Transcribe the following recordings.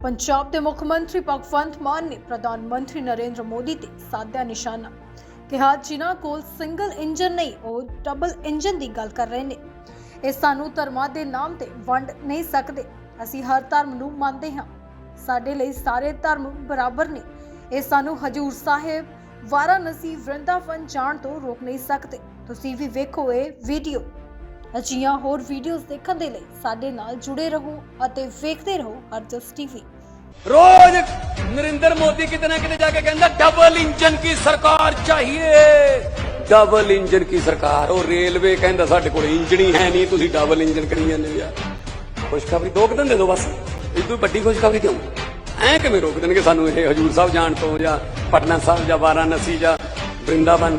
ਪੰਜਾਬ ਦੇ ਮੁੱਖ ਮੰਤਰੀ ਭਗਵੰਤ ਮਾਨ ਨੇ ਪ੍ਰਧਾਨ ਮੰਤਰੀ ਨਰਿੰਦਰ ਮੋਦੀ ਤੇ ਸਾਧਿਆ ਨਿਸ਼ਾਨਾ। ਕਿਹਾ, ਜਿਨ੍ਹਾਂ ਕੋਲ ਸਿੰਗਲ ਇੰਜਨ ਨਹੀਂ, ਉਹ ਡਬਲ ਇੰਜਨ ਦੀ ਗੱਲ ਕਰ ਰਹੇ ਨੇ। ਇਹ ਸਾਨੂੰ ਧਰਮਾਂ ਦੇ ਨਾਮ ਤੇ ਵੰਡ ਨਹੀਂ ਸਕਦੇ। ਅਸੀਂ ਹਰ ਧਰਮ ਨੂੰ ਮੰਨਦੇ ਹਾਂ। ਸਾਡੇ ਲਈ ਸਾਰੇ ਧਰਮ ਬਰਾਬਰ ਨੇ। ਇਹ ਸਾਨੂੰ ਹਜੂਰ ਸਾਹਿਬ, ਵਾਰਾਣਸੀ, ਵਰਿੰਦਾਵਨ ਜਾਣ ਤੋਂ ਰੋਕ ਨਹੀਂ ਸਕਦੇ। ਤੁਸੀਂ ਵੀ ਵੇਖੋ ਇਹ ਵੀਡੀਓ ਅਜਿਹੀਆਂ ਹੋਰ ਵੀਡੀਓਜ਼ ਦੇਖਣ ਦੇ ਲਈ ਸਾਡੇ ਨਾਲ ਜੁੜੇ ਰਹੋ ਅਤੇ ਵੇਖਦੇ ਰਹੋ ਹਰਜਸ ਟੀਵੀ ਰੋਜ਼ ਨਰਿੰਦਰ ਮੋਦੀ ਕਿਤੇ ਨਾ ਕਿਤੇ ਜਾ ਕੇ ਕਹਿੰਦਾ ਡਬਲ ਇੰਜਨ ਕੀ ਸਰਕਾਰ ਚਾਹੀਏ? ਡਬਲ ਇੰਜਨ ਕੀ ਸਰਕਾਰ? ਉਹ ਰੇਲਵੇ ਕਹਿੰਦਾ, ਸਾਡੇ ਕੋਲ ਇੰਜਣ ਹੀ ਹੈ ਨਹੀਂ, ਤੁਸੀਂ ਡਬਲ ਇੰਜਨ ਕਰੀ ਜਾਂਦੇ ਯਾਰ। ਖੁਸ਼ਖਬਰੀ ਦੋ ਕਦਨ ਦੇ ਦਿਓ ਬਸ। ਇਹ ਤੋਂ ਵੱਡੀ ਖੁਸ਼ਖਬਰੀ ਕਿਉਂ? ਐ ਕਿਵੇਂ ਰੋਕ ਦੇਣਗੇ ਸਾਨੂੰ ਇਹ ਹਜੂਰ ਸਾਹਿਬ ਜਾਣ ਤੋਂ ਜਾਂ ਪਟਨਾ ਸਾਹਿਬ ਜਾਂ ਵਾਰਾਨਸੀ ਜਾਂ ਬ੍ਰਿੰਦਾਵਨ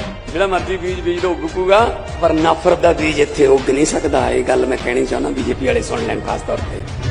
ਜਿਹੜਾ ਮਰਜ਼ੀ ਬੀਜ ਬੀਜ ਦੋ ਉੱਗੂਗਾ, ਪਰ ਨਫ਼ਰਤ ਦਾ ਬੀਜ ਇੱਥੇ ਉੱਗ ਨਹੀਂ ਸਕਦਾ। ਇਹ ਗੱਲ ਮੈਂ ਕਹਿਣੀ ਚਾਹੁੰਦਾ ਬੀਜੇਪੀ ਵਾਲੇ ਸੁਣ ਲੈਣ, ਖਾਸ ਤੌਰ ਤੇ।